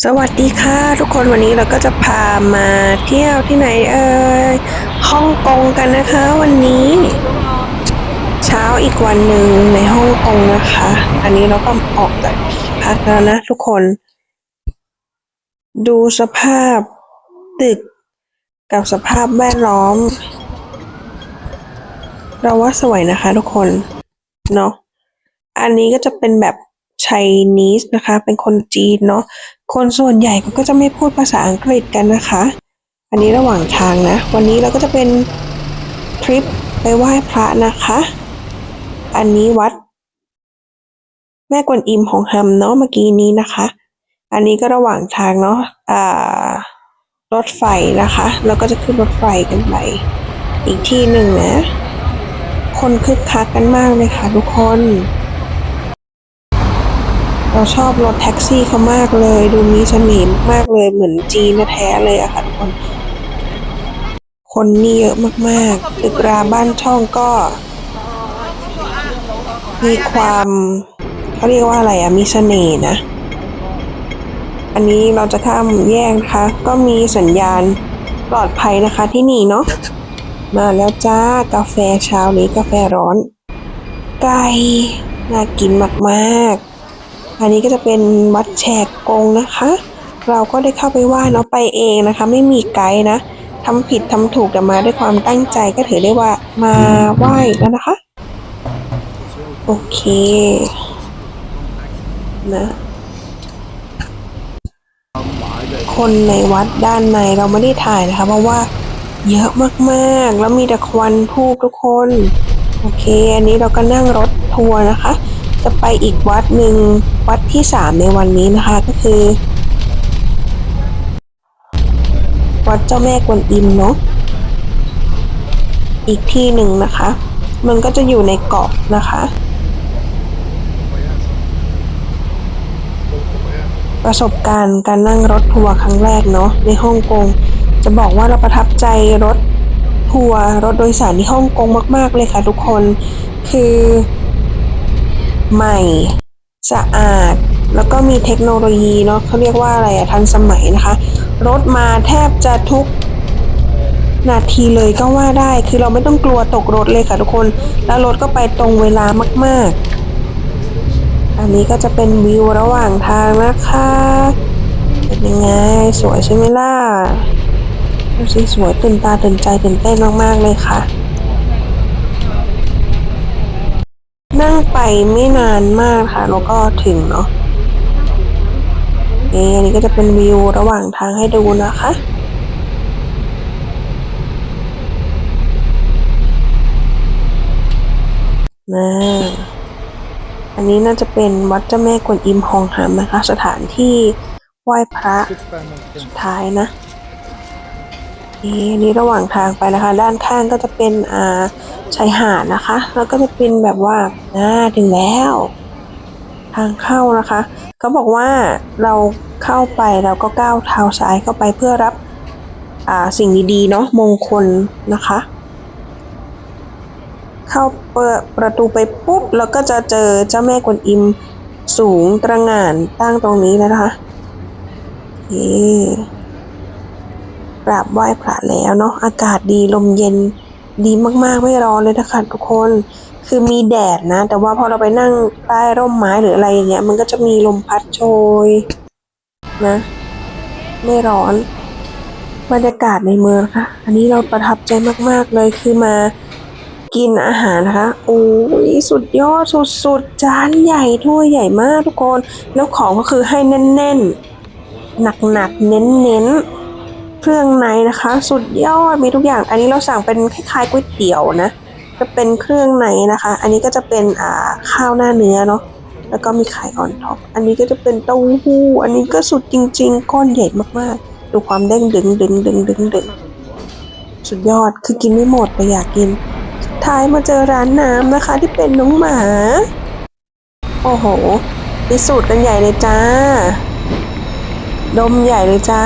สวัสดีค่ะ ทุกคนวันนี้เราก็จะพามาเที่ยวที่ไหนเอ่ยฮ่องกงกันนะคะ วันนี้ เช้าอีกวันหนึ่งในฮ่องกงนะคะ อันนี้เราก็ออกจากพักแล้วนะทุกคน ดูสภาพตึกกับสภาพแวดล้อม เราว่าสวยนะคะทุกคนเนาะอันนี้ก็จะเป็นแบบ ไชนีสนะคะ เป็นคนจีนเนาะคนส่วนใหญ่ก็จะไม่พูดภาษาอังกฤษกันนะคะ อันนี้ระหว่างทางนะ วันนี้เราก็จะเป็นทริปไปไหว้พระนะคะ อันนี้วัด แม่กวนอิมของฮัมเนาะเมื่อกี้นี้นะคะ อันนี้ก็ระหว่างทางเนาะอ่ารถไฟนะคะแล้วก็จะขึ้นรถไฟกันไปอีกที่หนึ่งนะ คนคึกคักกันมากเลยค่ะทุกคน เราชอบรถแท็กซี่เขามากเลย ดูมีเสน่ห์มากเลยเหมือนจีนแท้เลยอะค่ะทุกคน คนนี่เยอะมากๆตึกราบ้านช่องก็ มีความเขาเรียกว่าอะไรอะมีเสน่ห์นะ อันนี้เราจะข้ามแยกนะคะ ก็มีสัญญาณปลอดภัยนะคะที่นี่เนาะมาแล้วจ้ากาแฟเช้านี้กาแฟร้อน ไก่น่ากินมากๆ อันนี้ก็จะเป็นวัดแชกกงนะคะ เราก็ได้เข้าไปไหว้เนาะไปเองนะคะ ไม่มีไกด์นะทำผิดทำถูกแต่มาด้วยความตั้งใจก็ถือได้ว่ามาไหว้แล้วนะคะ โอเคนะคนในวัดด้านในเราไม่ได้ถ่ายนะคะ เพราะว่าเยอะมากๆ แล้วมีแต่ควันทูบทุกคน โอเค อันนี้เราก็นั่งรถทัวร์นะคะ จะไปอีกวัดหนึ่งวัดที่สามในวันนี้นะคะก็คือ วัดเจ้าแม่กวนอิมเนาะอีกที่หนึ่งนะคะ มันก็จะอยู่ในเกาะนะคะ ประสบการณ์การนั่งรถทัวร์ครั้งแรกเนาะในฮ่องกง จะบอกว่าเราประทับใจรถทัวร์รถโดยสารที่ฮ่องกงมาก ๆ เลยค่ะทุกคน คือ ใหม่ สะอาด แล้วก็มีเทคโนโลยีเนาะเขาเรียกว่าอะไรอะทันสมัยนะคะ รถมาแทบจะทุกนาทีเลยก็ว่าได้ คือเราไม่ต้องกลัวตกรถเลยค่ะทุกคน แล้วรถก็ไปตรงเวลามาก ๆ อันนี้ก็จะเป็นวิวระหว่างทางนะคะ เป็นยังไง สวยใช่ไหมล่ะดูสิสวยตื่นตาตื่นใจตื่นเต้นมาก ๆ เลยค่ะ นั่งไปไม่นานมากค่ะ แล้วก็ถึงเนาะเอะอันนี้ก็จะเป็นวิวระหว่างทางให้ดูนะคะ นะอันนี้น่าจะเป็นวัดเจ้าแม่กวนอิมฮองหามนะคะ สถานที่ไหว้พระสุดท้ายนะ นนี้ระหว่างทางไปนะคะ ด้านข้างก็จะเป็นอ่าชายหาดนะคะ แล้วก็จะเป็นแบบว่าอ่าถึงแล้ว ทางเข้านะคะเขาบอกว่าเราเข้าไปเราก็ก้าวเท้าซ้ายเข้าไปเพื่อรับอ่าสิ่งดีๆเนาะมงคลนะคะ เข้าเปิดประตูไปปุ๊บแล้วก็จะเจอเจ้าแม่กวนอิมสูงตระหง่านตั้งตรงนี้แล้วนะคะโอเค กราบไหว้พระแล้วเนาะอากาศดีลมเย็นดีมากๆไม่ร้อนเลยนะคะทุกคนคือมีแดดนะ แต่ว่าพอเราไปนั่งใต้ร่มไม้หรืออะไรอย่างเงี้ย มันก็จะมีลมพัดโชยนะ ไม่ร้อน บรรยากาศในเมืองค่ะ อันนี้เราประทับใจมากๆเลยคือมากินอาหารนะคะโอ้ยสุดยอดสุดๆจานใหญ่ถ้วยใหญ่มากทุกคน แล้วของก็คือให้แน่นๆหนักๆเน้นๆ เครื่องในนะคะ สุดยอดมีทุกอย่าง อันนี้เราสั่งเป็นคล้ายๆก๋วยเตี๋ยวนะจะเป็นเครื่องในนะคะ อันนี้ก็จะเป็นอ่าข้าวหน้าเนื้อเนาะแล้วก็มีไข่ออนท็อปอันนี้ก็จะเป็นเต้าหู้ อันนี้ก็สุดจริง ๆ ก้อนใหญ่มากๆ ดูความเด้งดึงดึงดึงดึงดึงสุดยอดคือกินไม่หมดแต่อยากกิน ท้ายมาเจอร้านน้ำนะคะที่เป็นน้องหมา โอ้โหพิสูจน์กันใหญ่เลยจ้า ดมใหญ่เลยจ้า